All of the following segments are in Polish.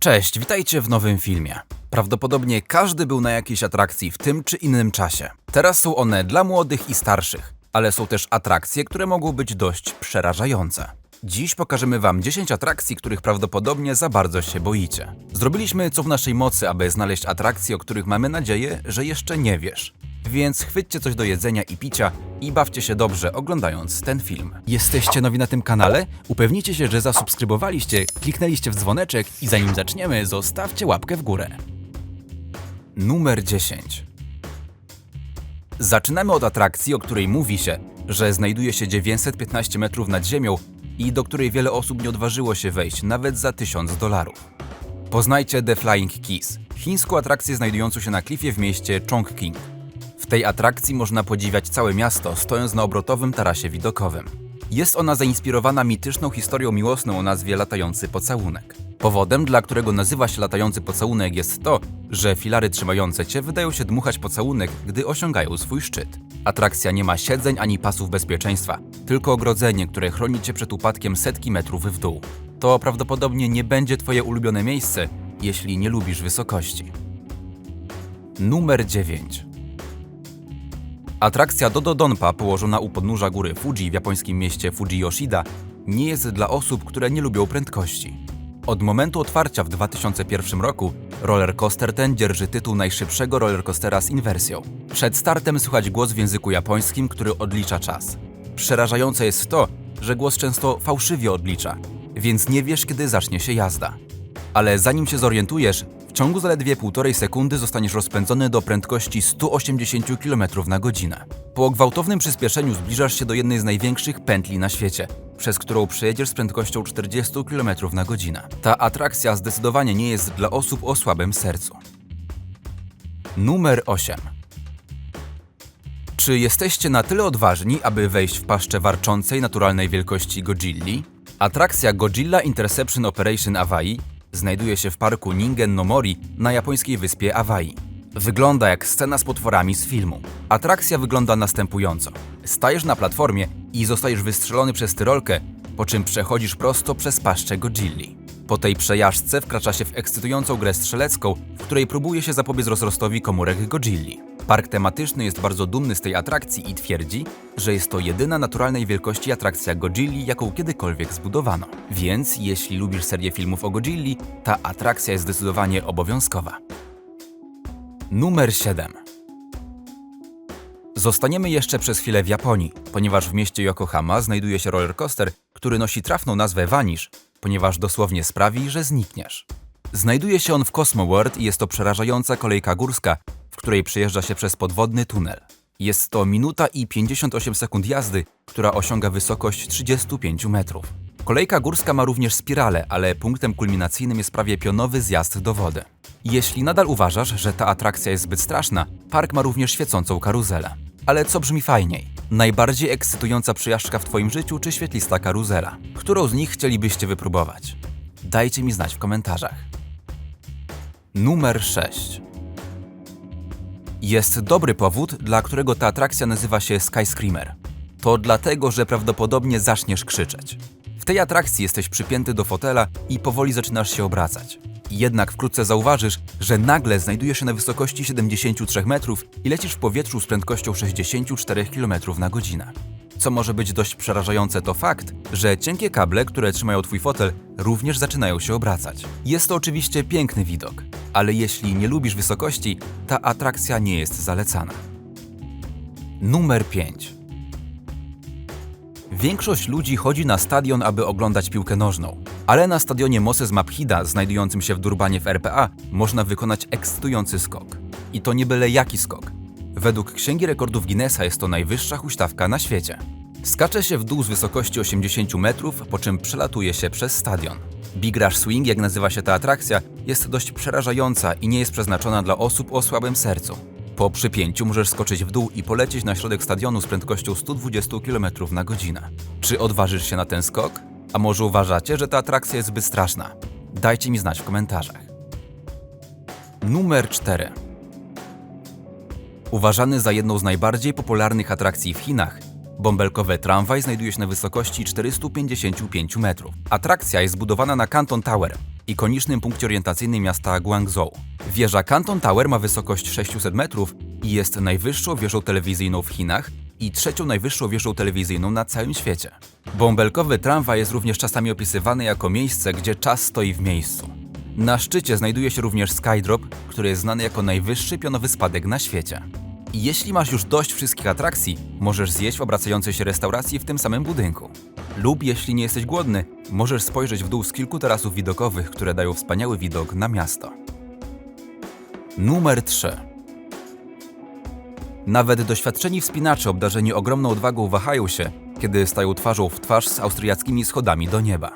Cześć, witajcie w nowym filmie. Prawdopodobnie każdy był na jakiejś atrakcji w tym czy innym czasie. Teraz są one dla młodych i starszych, ale są też atrakcje, które mogą być dość przerażające. Dziś pokażemy Wam 10 atrakcji, których prawdopodobnie za bardzo się boicie. Zrobiliśmy co w naszej mocy, aby znaleźć atrakcje, o których mamy nadzieję, że jeszcze nie wiesz. Więc chwyćcie coś do jedzenia i picia i bawcie się dobrze oglądając ten film. Jesteście nowi na tym kanale? Upewnijcie się, że zasubskrybowaliście, kliknęliście w dzwoneczek i zanim zaczniemy, zostawcie łapkę w górę. Numer 10. Zaczynamy od atrakcji, o której mówi się, że znajduje się 915 metrów nad ziemią i do której wiele osób nie odważyło się wejść nawet za 1000 dolarów. Poznajcie The Flying Keys, chińską atrakcję znajdującą się na klifie w mieście Chongqing. Tej atrakcji można podziwiać całe miasto, stojąc na obrotowym tarasie widokowym. Jest ona zainspirowana mityczną historią miłosną o nazwie Latający Pocałunek. Powodem, dla którego nazywa się Latający Pocałunek jest to, że filary trzymające cię wydają się dmuchać pocałunek, gdy osiągają swój szczyt. Atrakcja nie ma siedzeń ani pasów bezpieczeństwa, tylko ogrodzenie, które chroni cię przed upadkiem setki metrów w dół. To prawdopodobnie nie będzie twoje ulubione miejsce, jeśli nie lubisz wysokości. Numer 9. Atrakcja Dodo Donpa położona u podnóża góry Fuji w japońskim mieście Fujiyoshida nie jest dla osób, które nie lubią prędkości. Od momentu otwarcia w 2001 roku roller coaster ten dzierży tytuł najszybszego rollercoastera z inwersją. Przed startem słychać głos w języku japońskim, który odlicza czas. Przerażające jest to, że głos często fałszywie odlicza, więc nie wiesz, kiedy zacznie się jazda. Ale zanim się zorientujesz, ciągu zaledwie półtorej sekundy zostaniesz rozpędzony do prędkości 180 km na godzinę. Po gwałtownym przyspieszeniu zbliżasz się do jednej z największych pętli na świecie, przez którą przejedziesz z prędkością 40 km na godzinę. Ta atrakcja zdecydowanie nie jest dla osób o słabym sercu. Numer 8. Czy jesteście na tyle odważni, aby wejść w paszczę warczącej naturalnej wielkości Godzilli? Atrakcja Godzilla Interception Operation Hawaii znajduje się w parku Ningen no Mori na japońskiej wyspie Hawaii. Wygląda jak scena z potworami z filmu. Atrakcja wygląda następująco. Stajesz na platformie i zostajesz wystrzelony przez tyrolkę, po czym przechodzisz prosto przez paszczę Godzilli. Po tej przejażdżce wkracza się w ekscytującą grę strzelecką, w której próbuje się zapobiec rozrostowi komórek Godzilli. Park tematyczny jest bardzo dumny z tej atrakcji i twierdzi, że jest to jedyna naturalnej wielkości atrakcja Godzilli, jaką kiedykolwiek zbudowano. Więc jeśli lubisz serię filmów o Godzilli, ta atrakcja jest zdecydowanie obowiązkowa. Numer 7. Zostaniemy jeszcze przez chwilę w Japonii, ponieważ w mieście Yokohama znajduje się rollercoaster, który nosi trafną nazwę Vanish, ponieważ dosłownie sprawi, że znikniesz. Znajduje się on w Cosmo World i jest to przerażająca kolejka górska, w której przejeżdża się przez podwodny tunel. Jest to minuta i 58 sekund jazdy, która osiąga wysokość 35 metrów. Kolejka górska ma również spirale, ale punktem kulminacyjnym jest prawie pionowy zjazd do wody. Jeśli nadal uważasz, że ta atrakcja jest zbyt straszna, park ma również świecącą karuzelę. Ale co brzmi fajniej? Najbardziej ekscytująca przejażdżka w Twoim życiu czy świetlista karuzela? Którą z nich chcielibyście wypróbować? Dajcie mi znać w komentarzach. Numer 6. Jest dobry powód, dla którego ta atrakcja nazywa się Skyscreamer. To dlatego, że prawdopodobnie zaczniesz krzyczeć. W tej atrakcji jesteś przypięty do fotela i powoli zaczynasz się obracać. Jednak wkrótce zauważysz, że nagle znajdujesz się na wysokości 73 metrów i lecisz w powietrzu z prędkością 64 km na godzinę. Co może być dość przerażające to fakt, że cienkie kable, które trzymają twój fotel, również zaczynają się obracać. Jest to oczywiście piękny widok, ale jeśli nie lubisz wysokości, ta atrakcja nie jest zalecana. Numer 5. Większość ludzi chodzi na stadion, aby oglądać piłkę nożną. Ale na stadionie Moses Maphida, znajdującym się w Durbanie w RPA, można wykonać ekscytujący skok. I to nie byle jaki skok. Według Księgi Rekordów Guinnessa jest to najwyższa huśtawka na świecie. Skacze się w dół z wysokości 80 metrów, po czym przelatuje się przez stadion. Big Rush Swing, jak nazywa się ta atrakcja, jest dość przerażająca i nie jest przeznaczona dla osób o słabym sercu. Po przypięciu możesz skoczyć w dół i polecieć na środek stadionu z prędkością 120 km na godzinę. Czy odważysz się na ten skok? A może uważacie, że ta atrakcja jest zbyt straszna? Dajcie mi znać w komentarzach. Numer 4. Uważany za jedną z najbardziej popularnych atrakcji w Chinach, bąbelkowy tramwaj znajduje się na wysokości 455 metrów. Atrakcja jest zbudowana na Canton Tower, ikonicznym punkcie orientacyjnym miasta Guangzhou. Wieża Canton Tower ma wysokość 600 metrów i jest najwyższą wieżą telewizyjną w Chinach i trzecią najwyższą wieżą telewizyjną na całym świecie. Bąbelkowy tramwaj jest również czasami opisywany jako miejsce, gdzie czas stoi w miejscu. Na szczycie znajduje się również Skydrop, który jest znany jako najwyższy pionowy spadek na świecie. Jeśli masz już dość wszystkich atrakcji, możesz zjeść w obracającej się restauracji w tym samym budynku. Lub jeśli nie jesteś głodny, możesz spojrzeć w dół z kilku tarasów widokowych, które dają wspaniały widok na miasto. Numer 3. Nawet doświadczeni wspinacze obdarzeni ogromną odwagą wahają się, kiedy stają twarzą w twarz z austriackimi schodami do nieba.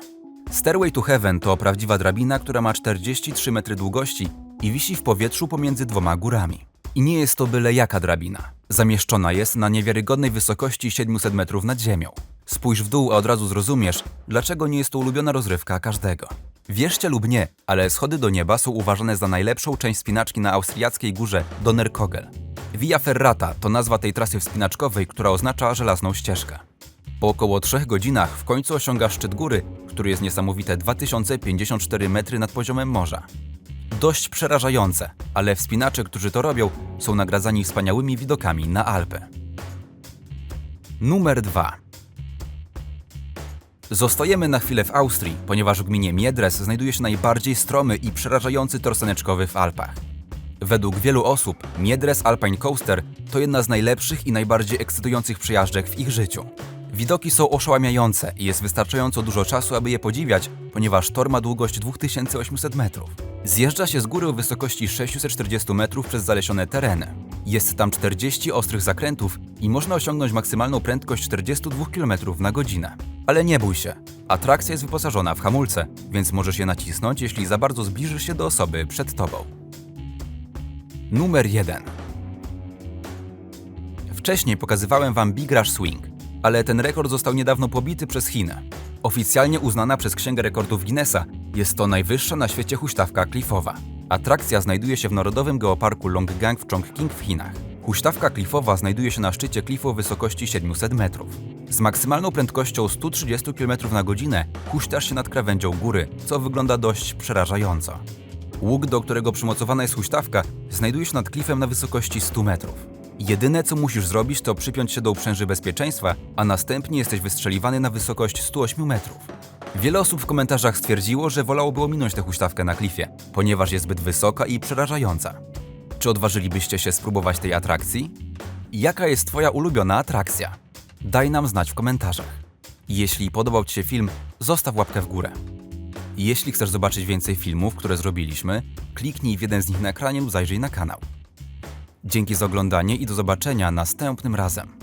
Stairway to Heaven to prawdziwa drabina, która ma 43 metry długości i wisi w powietrzu pomiędzy dwoma górami. I nie jest to byle jaka drabina. Zamieszczona jest na niewiarygodnej wysokości 700 metrów nad ziemią. Spójrz w dół, a od razu zrozumiesz, dlaczego nie jest to ulubiona rozrywka każdego. Wierzcie lub nie, ale schody do nieba są uważane za najlepszą część wspinaczki na austriackiej górze Donnerkogel. Via Ferrata to nazwa tej trasy wspinaczkowej, która oznacza żelazną ścieżkę. Po około 3 godzinach w końcu osiągasz szczyt góry, który jest niesamowite 2054 metry nad poziomem morza. Dość przerażające, ale wspinacze, którzy to robią, są nagradzani wspaniałymi widokami na Alpy. Numer 2. Zostajemy na chwilę w Austrii, ponieważ w gminie Miedres znajduje się najbardziej stromy i przerażający tor saneczkowy w Alpach. Według wielu osób Miedres Alpine Coaster to jedna z najlepszych i najbardziej ekscytujących przejażdżek w ich życiu. Widoki są oszałamiające i jest wystarczająco dużo czasu, aby je podziwiać, ponieważ tor ma długość 2800 metrów. Zjeżdża się z góry o wysokości 640 metrów przez zalesione tereny. Jest tam 40 ostrych zakrętów i można osiągnąć maksymalną prędkość 42 km na godzinę. Ale nie bój się, atrakcja jest wyposażona w hamulce, więc możesz je nacisnąć, jeśli za bardzo zbliżysz się do osoby przed tobą. Numer 1. Wcześniej pokazywałem wam Big Rush Swing, ale ten rekord został niedawno pobity przez Chinę. Oficjalnie uznana przez Księgę Rekordów Guinnessa, jest to najwyższa na świecie huśtawka klifowa. Atrakcja znajduje się w Narodowym Geoparku Longgang w Chongqing w Chinach. Huśtawka klifowa znajduje się na szczycie klifu o wysokości 700 metrów. Z maksymalną prędkością 130 km na godzinę huśtasz się nad krawędzią góry, co wygląda dość przerażająco. Łuk, do którego przymocowana jest huśtawka, znajduje się nad klifem na wysokości 100 metrów. Jedyne co musisz zrobić to przypiąć się do uprzęży bezpieczeństwa, a następnie jesteś wystrzeliwany na wysokość 108 metrów. Wiele osób w komentarzach stwierdziło, że wolałoby ominąć tę huśtawkę na klifie, ponieważ jest zbyt wysoka i przerażająca. Czy odważylibyście się spróbować tej atrakcji? Jaka jest Twoja ulubiona atrakcja? Daj nam znać w komentarzach. Jeśli podobał Ci się film, zostaw łapkę w górę. Jeśli chcesz zobaczyć więcej filmów, które zrobiliśmy, kliknij w jeden z nich na ekranie lub zajrzyj na kanał. Dzięki za oglądanie i do zobaczenia następnym razem.